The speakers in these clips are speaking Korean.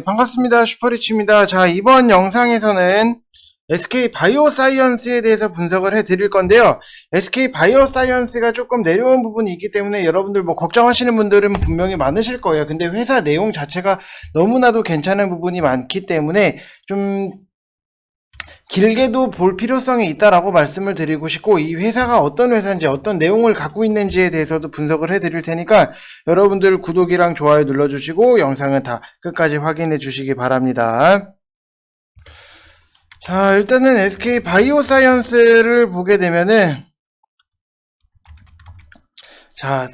네, 반갑습니다. 슈퍼리치입니다. 자, 이번 영상에서는 SK 바이오사이언스에 대해서 분석을 해 드릴 건데요. SK 바이오사이언스가 조금 내려온 부분이 있기 때문에 여러분들 뭐 걱정하시는 분들은 분명히 많으실 거예요. 근데 회사 내용 자체가 너무나도 괜찮은 부분이 많기 때문에 좀 길게도 볼 필요성이 있다라고 말씀을 드리고 싶고 이 회사가 어떤 회사인지 어떤 내용을 갖고 있는지에 대해서도 분석을 해 드릴 테니까 여러분들 구독이랑 좋아요 눌러주시고 영상은 다 끝까지 확인해 주시기 바랍니다. 자 일단은 SK 바이오사이언스를 보게 되면은 자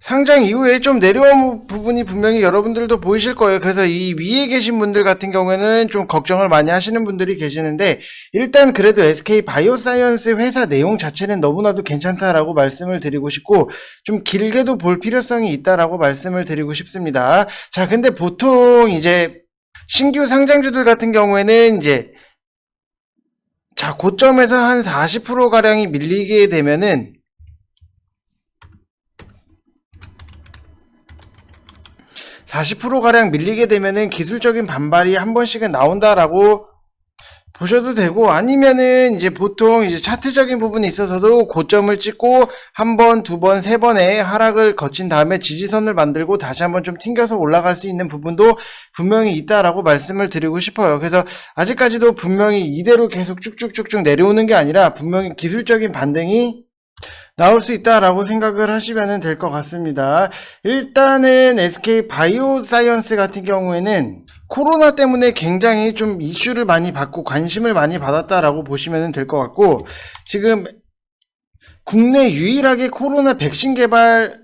상장 이후에 좀 내려온 부분이 분명히 여러분들도 보이실 거예요. 그래서 이 위에 계신 분들 같은 경우에는 좀 걱정을 많이 하시는 분들이 계시는데 일단 그래도 SK 바이오사이언스 회사 내용 자체는 너무나도 괜찮다라고 말씀을 드리고 싶고 좀 길게도 볼 필요성이 있다라고 말씀을 드리고 싶습니다. 자, 근데 보통 이제 신규 상장주들 같은 경우에는 이제 자, 고점에서 한 40% 가량이 밀리게 되면은 40%가량 밀리게 되면은 기술적인 반발이 한 번씩은 나온다라고 보셔도 되고 아니면은 이제 보통 이제 차트적인 부분이 있어서도 고점을 찍고 한 번, 두 번, 세 번의 하락을 거친 다음에 지지선을 만들고 다시 한번 좀 튕겨서 올라갈 수 있는 부분도 분명히 있다라고 말씀을 드리고 싶어요. 그래서 아직까지도 분명히 이대로 계속 쭉쭉쭉쭉 내려오는 게 아니라 분명히 기술적인 반등이 나올 수 있다라고 생각을 하시면 될 것 같습니다. 일단은 SK 바이오사이언스 같은 경우에는 코로나 때문에 굉장히 좀 이슈를 많이 받고 관심을 많이 받았다라고 보시면 될 것 같고 지금 국내 유일하게 코로나 백신 개발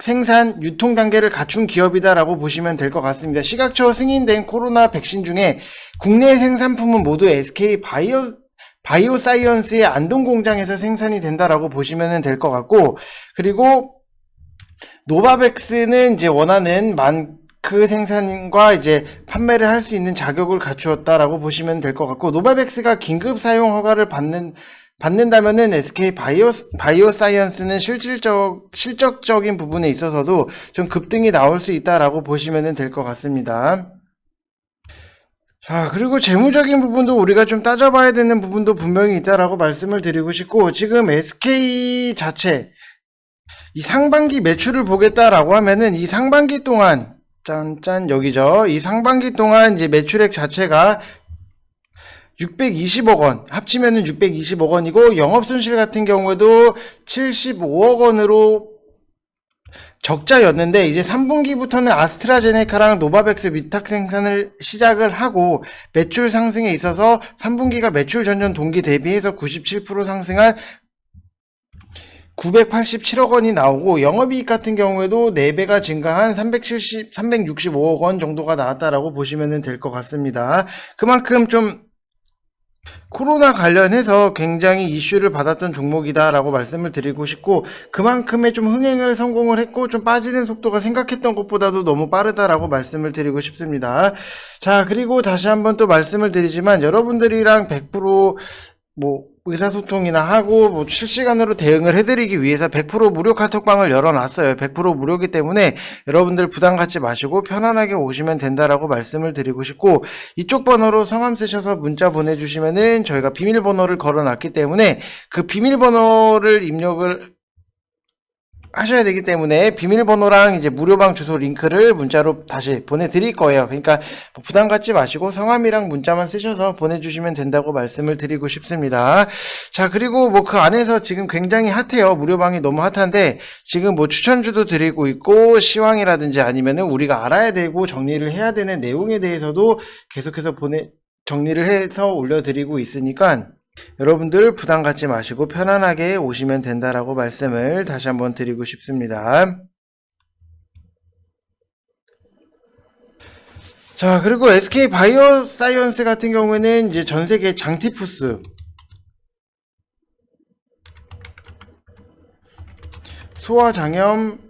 생산 유통 단계를 갖춘 기업이다라고 보시면 될 것 같습니다. 시각처 승인된 코로나 백신 중에 국내 생산품은 모두 SK 바이오 바이오 사이언스의 안동 공장에서 생산이 된다라고 보시면 될 것 같고 그리고 노바백스는 이제 원하는 만크 생산과 이제 판매를 할 수 있는 자격을 갖추었다라고 보시면 될 것 같고 노바백스가 긴급 사용 허가를 받는 받는다면은 SK 바이오 바이오 사이언스는 실질적 실적적인 부분에 있어서도 좀 급등이 나올 수 있다라고 보시면 될 것 같습니다. 자, 그리고 재무적인 부분도 우리가 좀 따져봐야 되는 부분도 분명히 있다라고 말씀을 드리고 싶고, 지금 SK 자체, 이 상반기 매출을 보겠다라고 하면은 이 상반기 동안, 짠짠, 여기죠. 이 상반기 동안 이제 매출액 자체가 620억 원, 합치면은 620억 원이고, 영업손실 같은 경우에도 75억 원으로 적자였는데 이제 3분기부터는 아스트라제네카랑 노바백스 위탁 생산을 시작을 하고 매출 상승에 있어서 3분기가 매출 전년 동기 대비해서 97% 상승한 987억 원이 나오고 영업이익 같은 경우에도 4배가 증가한 370, 365억 원 정도가 나왔다라고 보시면 될 것 같습니다. 그만큼 좀 코로나 관련해서 굉장히 이슈를 받았던 종목이다라고 말씀을 드리고 싶고 그만큼의 좀 흥행을 성공을 했고 좀 빠지는 속도가 생각했던 것보다도 너무 빠르다라고 말씀을 드리고 싶습니다. 자 그리고 다시 한번 또 말씀을 드리지만 여러분들이랑 100%뭐 의사소통이나 하고 뭐 실시간으로 대응을 해드리기 위해서 100% 무료 카톡방을 열어놨어요. 100% 무료기 때문에 여러분들 부담 갖지 마시고 편안하게 오시면 된다라고 말씀을 드리고 싶고 이쪽 번호로 성함 쓰셔서 문자 보내주시면은 저희가 비밀번호를 걸어놨기 때문에 그 비밀번호를 입력을 하셔야 되기 때문에 비밀번호랑 이제 무료방 주소 링크를 문자로 다시 보내드릴 거예요. 그러니까 뭐 부담 갖지 마시고 성함이랑 문자만 쓰셔서 보내주시면 된다고 말씀을 드리고 싶습니다. 자, 그리고 뭐 그 안에서 지금 굉장히 핫해요. 무료방이 너무 핫한데 지금 뭐 추천주도 드리고 있고 시황이라든지 아니면은 우리가 알아야 되고 정리를 해야 되는 내용에 대해서도 계속해서 보내, 정리를 해서 올려드리고 있으니까 여러분들 부담 갖지 마시고 편안하게 오시면 된다라고 말씀을 다시 한번 드리고 싶습니다. 자, 그리고 SK 바이오 사이언스 같은 경우에는 이제 전 세계 장티푸스 소화장염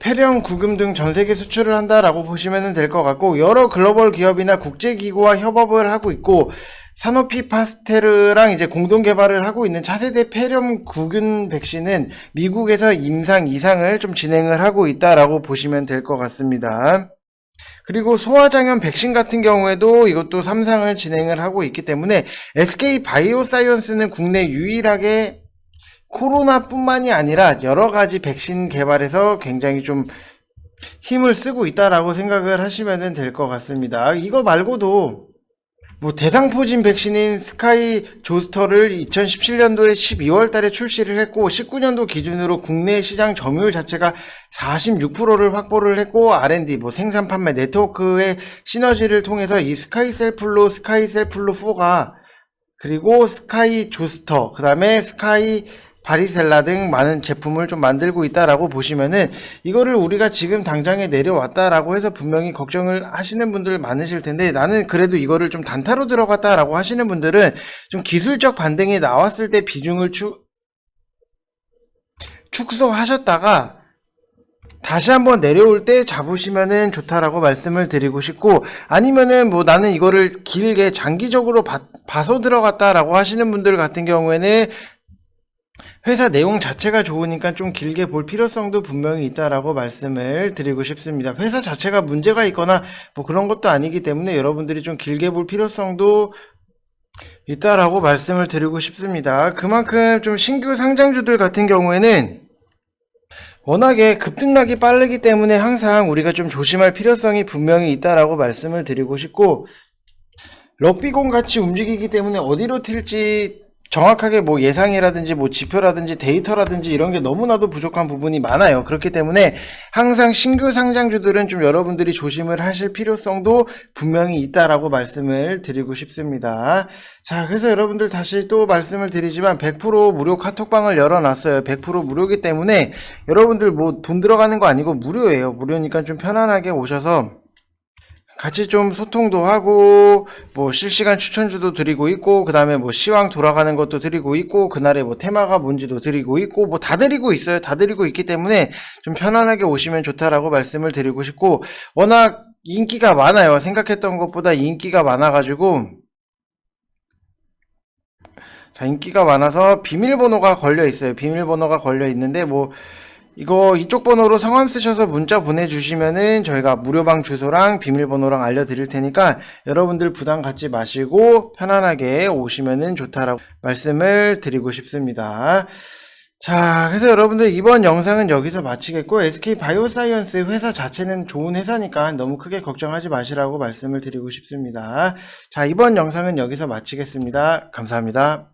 폐렴, 구금 등 전 세계 수출을 한다라고 보시면 될 것 같고 여러 글로벌 기업이나 국제 기구와 협업을 하고 있고 사노피 파스테르랑 이제 공동 개발을 하고 있는 차세대 폐렴 구균 백신은 미국에서 임상 이상을 좀 진행을 하고 있다라고 보시면 될 것 같습니다. 그리고 소아장염 백신 같은 경우에도 이것도 3상을 진행을 하고 있기 때문에 SK 바이오사이언스는 국내 유일하게 코로나뿐만이 아니라 여러 가지 백신 개발에서 굉장히 좀 힘을 쓰고 있다라고 생각을 하시면 될 것 같습니다. 이거 말고도 뭐 대상포진 백신인 스카이 조스터를 2017년도에 12월 달에 출시를 했고 19년도 기준으로 국내 시장 점유율 자체가 46%를 확보를 했고 R&D 뭐 생산 판매 네트워크의 시너지를 통해서 이 스카이 셀플로 스카이 셀플로 4가 그리고 스카이 조스터 그다음에 스카이 바리셀라 등 많은 제품을 좀 만들고 있다라고 보시면은 이거를 우리가 지금 당장에 내려왔다라고 해서 분명히 걱정을 하시는 분들 많으실 텐데 나는 그래도 이거를 좀 단타로 들어갔다라고 하시는 분들은 좀 기술적 반등이 나왔을 때 비중을 축 축소하셨다가 다시 한번 내려올 때 잡으시면은 좋다라고 말씀을 드리고 싶고 아니면은 뭐 나는 이거를 길게 장기적으로 봐, 봐서 들어갔다라고 하시는 분들 같은 경우에는 회사 내용 자체가 좋으니까 좀 길게 볼 필요성도 분명히 있다라고 말씀을 드리고 싶습니다. 회사 자체가 문제가 있거나 뭐 그런 것도 아니기 때문에 여러분들이 좀 길게 볼 필요성도 있다라고 말씀을 드리고 싶습니다. 그만큼 좀 신규 상장주들 같은 경우에는 워낙에 급등락이 빠르기 때문에 항상 우리가 좀 조심할 필요성이 분명히 있다라고 말씀을 드리고 싶고 럭비공 같이 움직이기 때문에 어디로 튈지 정확하게 뭐 예상이라든지 뭐 지표라든지 데이터라든지 이런 게 너무나도 부족한 부분이 많아요. 그렇기 때문에 항상 신규 상장주들은 좀 여러분들이 조심을 하실 필요성도 분명히 있다라고 말씀을 드리고 싶습니다. 자, 그래서 여러분들 다시 또 말씀을 드리지만 100% 무료 카톡방을 열어놨어요. 100% 무료기 때문에 여러분들 뭐 돈 들어가는 거 아니고 무료예요. 무료니까 좀 편안하게 오셔서 같이 좀 소통도 하고 뭐 실시간 추천주도 드리고 있고 그 다음에 뭐 시황 돌아가는 것도 드리고 있고 그날의 뭐 테마가 뭔지도 드리고 있고 뭐 다 드리고 있어요. 다 드리고 있기 때문에 좀 편안하게 오시면 좋다라고 말씀을 드리고 싶고 워낙 인기가 많아요. 생각했던 것보다 인기가 많아가지고. 자 인기가 많아서 비밀번호가 걸려 있어요. 비밀번호가 걸려 있는데 뭐 이거 이쪽 번호로 성함 쓰셔서 문자 보내주시면은 저희가 무료방 주소랑 비밀번호랑 알려드릴 테니까 여러분들 부담 갖지 마시고 편안하게 오시면은 좋다라고 말씀을 드리고 싶습니다. 자, 그래서 여러분들 이번 영상은 여기서 마치겠고 SK 바이오사이언스 회사 자체는 좋은 회사니까 너무 크게 걱정하지 마시라고 말씀을 드리고 싶습니다. 자, 이번 영상은 여기서 마치겠습니다. 감사합니다.